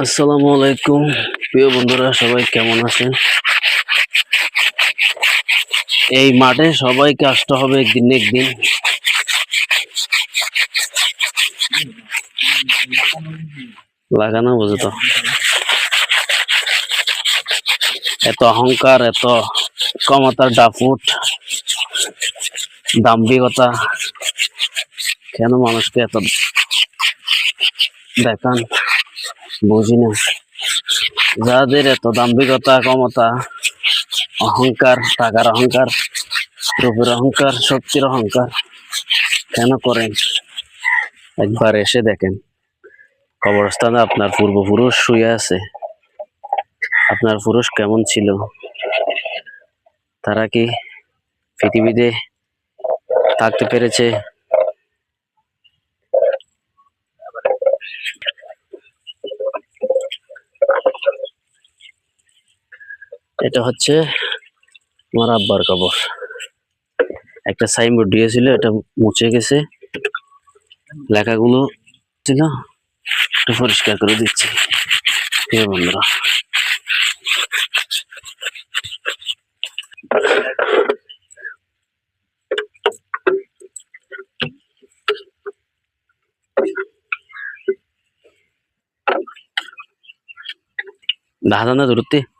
আসসালামু আলাইকুম। প্রিয় বন্ধুরা, সবাই কেমন আছেন? এই মাঠে সবাইকে আসতে হবে একদিন একদিন। লাগানো বুঝে তো। এত অহংকার, এত ক্ষমতার ডাফুট দাম্ভিকতা। কেন মানুষকে এত দেখান? বুঝি না। যাদের এত দাম্ভিকতা, ক্ষমতা, অহংকার, টাকার অহংকার, রূপের অহংকার, শক্তির অহংকার, কেন করেন? একবার এসে দেখেন। কবরস্থানে আপনার পূর্বপুরুষ শুয়ে আছে। আপনার পুরুষ কেমন ছিল? তারা কি পৃথিবীতে থাকতে পেরেছে? এটা হচ্ছে আমার আব্বার কবর। একটা সাইনবোর্ড দিয়েছিল, এটা মুছে গেছে। লেখাগুলো ছিল, একটু পরিষ্কার করে দিচ্ছি। প্রিয় বন্ধুরা। দাদা না দূরত্বে